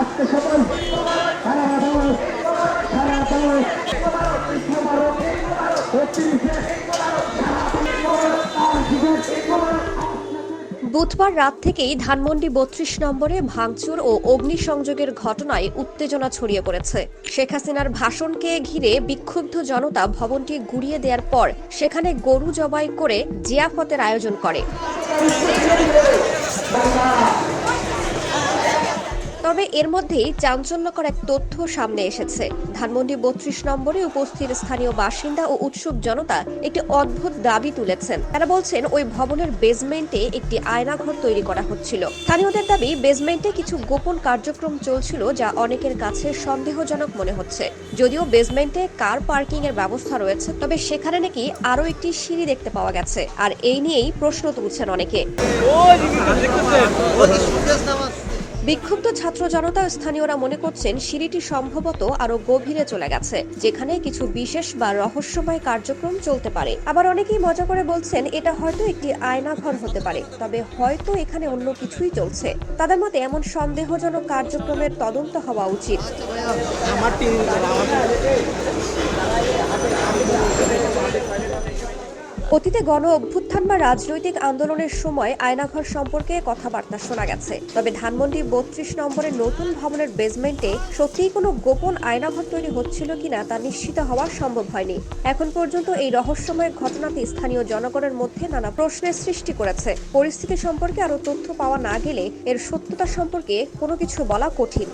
আজকে সকল সারা সারা বুধবার রাত থেকেই ধানমন্ডি বত্রিশ নম্বরে ভাঙচুর ও অগ্নিসংযোগের ঘটনায় উত্তেজনা ছড়িয়ে পড়েছে। শেখ হাসিনার ভাষণকে ঘিরে বিক্ষুব্ধ জনতা ভবনটি গুড়িয়ে দেওয়ার পর সেখানে গরু জবাই করে জিয়াফতের আয়োজন করে। তবে এর মধ্যেই চাঞ্চল্যকর এক তথ্য সামনে এসেছে। ধানমন্ডি বত্রিশ নম্বরে উপস্থিত স্থানীয় বাসিন্দা ও উৎসুক জনতা একটি অদ্ভুত দাবি তুলেছেন। তারা বলছেন ওই ভবনের বেসমেন্টে একটি আয়নাঘর তৈরি করা হচ্ছিল। স্থানীয়দের দাবি বেসমেন্টে কিছু গোপন কার্যক্রম চলছিল যা অনেকের কাছে সন্দেহজনক মনে হচ্ছে। যদিও বেসমেন্টে কার পার্কিং এর ব্যবস্থা রয়েছে তবে সেখানে নাকি আরও একটি সিঁড়ি দেখতে পাওয়া গেছে। আর এই নিয়েই প্রশ্ন তুলছেন অনেকে। বিক্ষুব্ধ ছাত্র জনতা স্থানীয়রা মনে করছেন সিঁড়িটি সম্ভবত আরও গভীরে চলে গেছে, যেখানে কিছু বিশেষ বা রহস্যময় কার্যক্রম চলতে পারে। আবার অনেকেই মজা করে বলছেন এটা হয়তো একটি আয়নাঘর হতে পারে, তবে হয়তো এখানে অন্য কিছুই চলছে। তাদের মতে এমন সন্দেহজনক কার্যক্রমের তদন্ত হওয়া উচিত। অতীতে গণ অভ্যুত্থান বা রাজনৈতিক আন্দোলনের সময় আয়নাঘর সম্পর্কে কথাবার্তা শোনা গেছে। তবে ধানমন্ডি বত্রিশ নম্বরের নতুন ভবনের বেসমেন্টে সত্যিই কোনো গোপন আয়নাঘর তৈরি হচ্ছিল কিনা তা নিশ্চিত হওয়া সম্ভব হয়নি। এখন পর্যন্ত এই রহস্যময় ঘটনাটি স্থানীয় জনগণের মধ্যে নানা প্রশ্নের সৃষ্টি করেছে। পরিস্থিতি সম্পর্কে আরও তথ্য পাওয়া না গেলে এর সত্যতা সম্পর্কে কোনো কিছু বলা কঠিন।